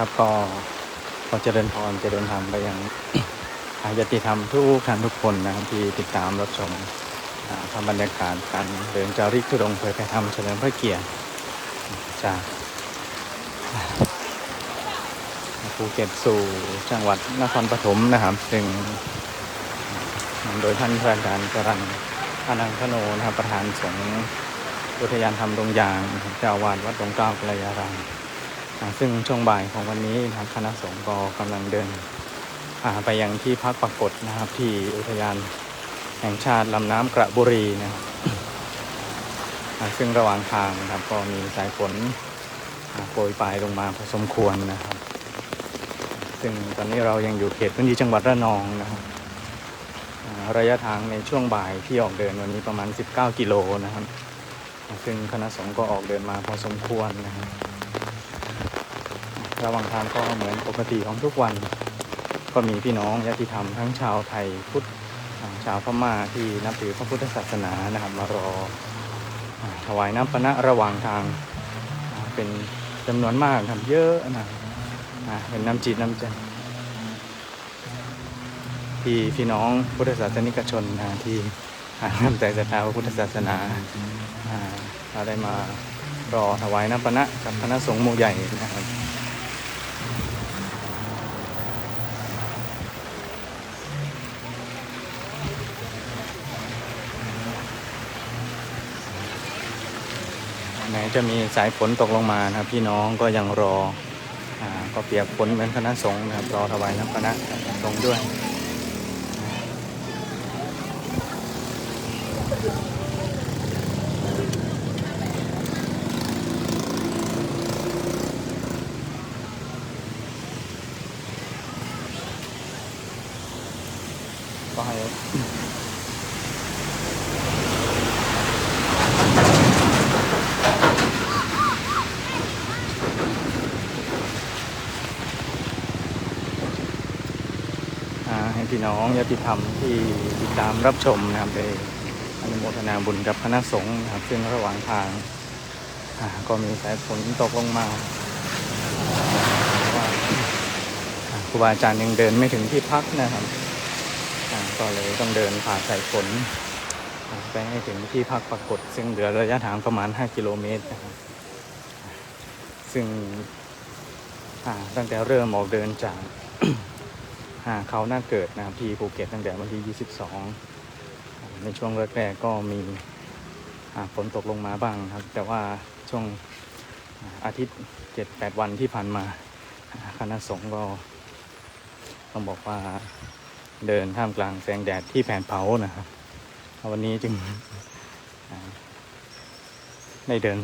ครับ ก็ขอเจริญพรเจริญธรรมไปยังอาญติธรรมทุกท่านทุกคนนะครับที่ติดตามรับชมทำบรรยากาศการเดินจาริกทุดงเผยแผ่ธรรมเฉลิมพระเกียรติจากภูเก็ตสู่จังหวัดนครปฐมนะครับ ซึ่งโดยท่านพระอาจารย์จรันอานังคโนนะครับประธานสงฆ์อุทยานธรรมดงยางเจ้าวาสวัดดงเกล้ากัลยารามอ่า ซึ่งช่วงบ่ายของวันนี้ทางคณะสงฆ์ก็กำลังเดินไปยังที่พักปรากฏนะครับ ที่อุทยานแห่งชาติลำน้ำกระบุรีนะครับซึ่งระหว่างทางนะครับก็มีสายฝนโปรยปลายลงมาพอสมควรนะครับ ซึ่งตอนนี้เรายังอยู่เขตพื้นที่จังหวัดระนองนะครับระยะทางในช่วงบ่ายที่ออกเดินวันนี้ประมาณ 19 กิโลนะครับ ซึ่งคณะสงฆ์ก็ออกเดินมาพอสมควรนะครับ ระหว่างทางก็เหมือนปกติของทุกวัน ก็มีพี่น้องญาติธรรมทั้งชาวไทยพุทธชาวพม่าที่นับถือพระพุทธศาสนานะครับมารอถวายน้ำปนะระหว่างทางเป็นจำนวนมากครับเยอะนะเป็นน้ำจิตน้ำใจที่พี่น้องพุทธศาสนิกชนนะที่น้ำใจศรัทธาพระพุทธศาสนาอ่าเราได้มารอถวายน้ำปนะกับคณะสงฆ์หมู่ใหญ่นะครับ แม้จะมีสายฝนตกลงมานะครับ พี่น้องก็ยังรออก็เปียกฝนเหมือนคณะสงฆ์นะครับรอถวายน้ำคณะสงฆ์ด้วยก็ให้ อ่าให้พี่ น้องญาติธรรมที่ติดตามรับชมนะครับได้อนุโมทนาบุญกับคณะสงฆ์นะครับ ซึ่งระหว่างทางก็มีสายฝนตกลงมาเพราะว่าครูบาอาจารย์ยังเดินไม่ถึงที่พักนะครับก็เลยต้องเดินผ่านสายฝนไปให้ถึงที่พักปรากฏ ซึ่งเหลือระยะทางประมาณ 5 กิโลเมตรนะครับซึ่งตั้งแต่เริ่มออกเดินจาก หาเขาหน้าเกิดนะครับที่ภูเก็ตตั้งแต่วันที่ 22 ในช่วงแรกๆก็มีฝนตกลงมาบ้างครับ แต่ว่าช่วงอาทิตย์ 7-8 วันที่ผ่านมาคณะสงฆ์ก็ต้องบอกว่าเดินท่ามกลางแสงแดดที่แผดเผานะครับ วันนี้จึงได้เดิน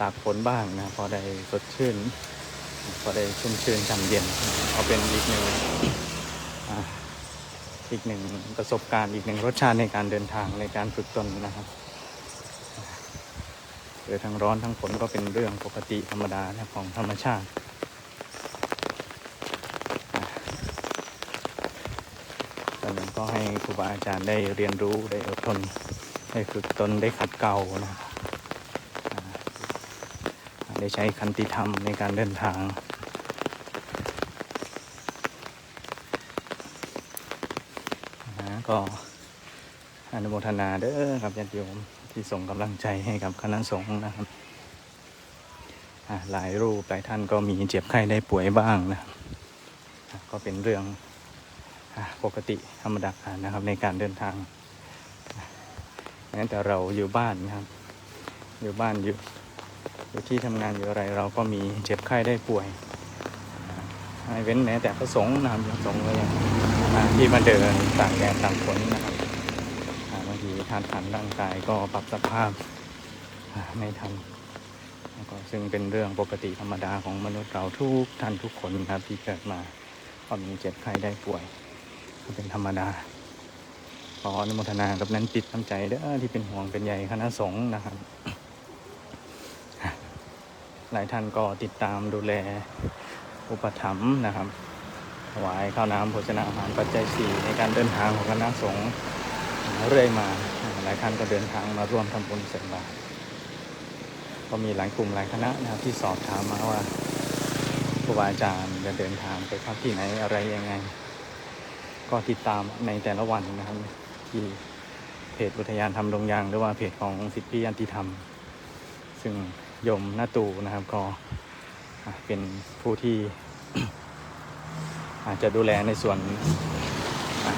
ตากฝนบ้างนะพอได้สดชื่น พอได้ชุ่มชื่นช่ำเย็นเอาเป็นอีกหนึ่งอีกหนึ่งประสบการณ์อีกหนึ่งรสชาติในการเดินทางในการฝึกตนนะครับเกิดทั้งร้อนทั้งฝนก็เป็นเรื่องปกติธรรมดานะของธรรมชาติตอนนั้นก็ให้ครูบาอาจารย์ได้เรียนรู้ได้อดทนได้ฝึกตนได้ขัดเกลานะครับ ได้ใช้คันติธรรมในการเดินทางนะก็อนุโมทนาเด้อครับญาติโยมที่ส่งกำลังใจให้กับคณะสงฆ์นะครับหลายรูปหลายท่านก็มีเจ็บไข้ได้ป่วยบ้างนะก็เป็นเรื่องปกติธรรมดานะครับในการเดินทางงั้นแต่เราอยู่บ้านนะครับ อยู่บ้านอยู่ อยู่ที่ทำงานอยู่อะไรเราก็มีเจ็บไข้ได้ป่วยไม่เว้นแม้แต่พระสงฆ์นะครับพระสงฆ์ก็ยังที่มาเดินต่างแดดต่างฝนนะครับบางทีทานขันร่างกายก็ปรับสภาพไม่ทันก็ซึ่งเป็นเรื่องปกติธรรมดาของมนุษย์เราทุกท่านทุกคนครับที่เกิดมาก็มีเจ็บไข้ได้ป่วยก็เป็นธรรมดาขออนุโมทนากับนั้นจิตน้ำใจเด้อที่เป็นห่วงเป็นใยคณะสงฆ์นะครับ หลายท่านก็ติดตามดูแลอุปถัมภ์นะครับถวายข้าวน้ำโภชนาอาหารปัจจัยสี่ในการเดินทางของคณะสงฆ์เรื่อยมาหลายท่านก็เดินทางมาร่วมทำบุญเสร็จบาตรก็มีหลายกลุ่มหลายคณะนะครับที่สอบถามมาว่าครูบาอาจารย์จะเดินทางไปพักที่ไหนอะไรยังไง ก็ติดตามในแต่ละวันนะครับที่เพจอุทยานธรรมดงยาง หรือว่าเพจของสิทธิยันติธรรม ซึ่ง ยมหน้าตูนะครับก็อะเป็นผู้ที่ อาจจะดูแลในส่วน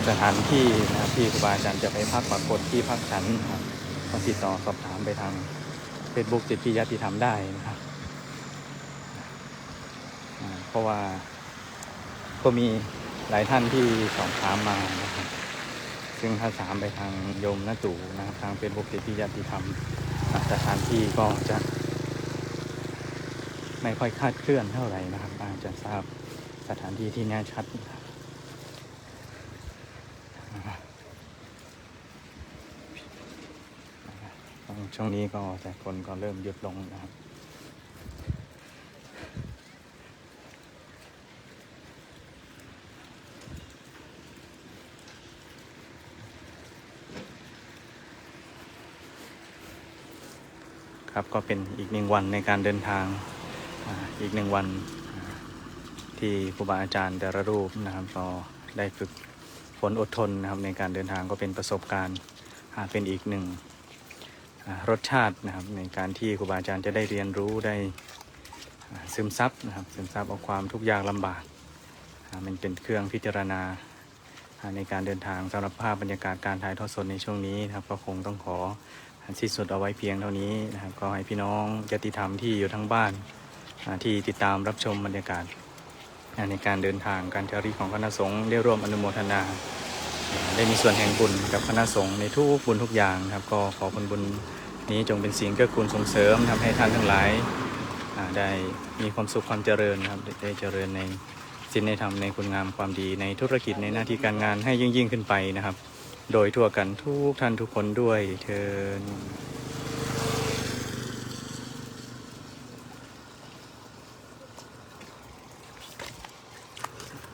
สถานที่นะครับที่ครูบาอาจารย์จะไปพักปรากฏที่พักฉันนะครับก็ติดต่อสอบถามไปทาง Facebook สิทธิยติธรรมได้นะครับเพราะว่าก็มีหลายท่านที่สอบถามมานะครับซึ่งถ้าถามไปทางโยมนาตู่นะครับทาง Facebook สิทธิยติธรรมสถานที่ก็จะ ไม่ค่อยคาดเคลื่อนเท่าไหร่นะครับอาจจะทราบสถานที่ที่แน่ชัดนะครับช่วงนี้ก็แต่คนก็เริ่มหยุดลงนะครับครับก็เป็นอีกหนึ่งวันในการเดินทาง อีกหนึ่งวันที่ครูบาอาจารย์แต่ละรูปนะครับก็ได้ฝึกฝนอดทนนะครับในการเดินทางก็เป็นประสบการณ์เป็นอีกหนึ่งรสชาตินะครับในการที่ครูบาอาจารย์จะได้เรียนรู้ได้ซึมซับนะครับซึมซับเอาความทุกข์ยากลำบากมันเป็นเครื่องพิจารณาในการเดินทางสำหรับภาพบรรยากาศการถ่ายทอดสดในช่วงนี้นะครับก็คงต้องขอสิ้นสุดเอาไว้เพียงเท่านี้นะครับก็ให้พี่น้องญาติธรรมที่อยู่ทั้งบ้าน ที่ติดตามรับชมบรรยากาศในการเดินทางการจารีของคณะสงฆ์ได้ร่วมอนุโมทนา ได้มีส่วนแห่งบุญกับคณะสงฆ์ในทุกบุญทุกอย่างนะครับ ก็ขอผลบุญนี้จงเป็นสิ่งเกื้อกูลส่งเสริมทำให้ท่านทั้งหลายได้มีความสุขความเจริญนะครับได้เจริญในศีลในธรรมในคุณงามความดีในธุรกิจในหน้าที่การงานให้ยิ่งยิ่งขึ้นไปนะครับ โดยทั่วกันทุกท่านทุกคนด้วยเทิน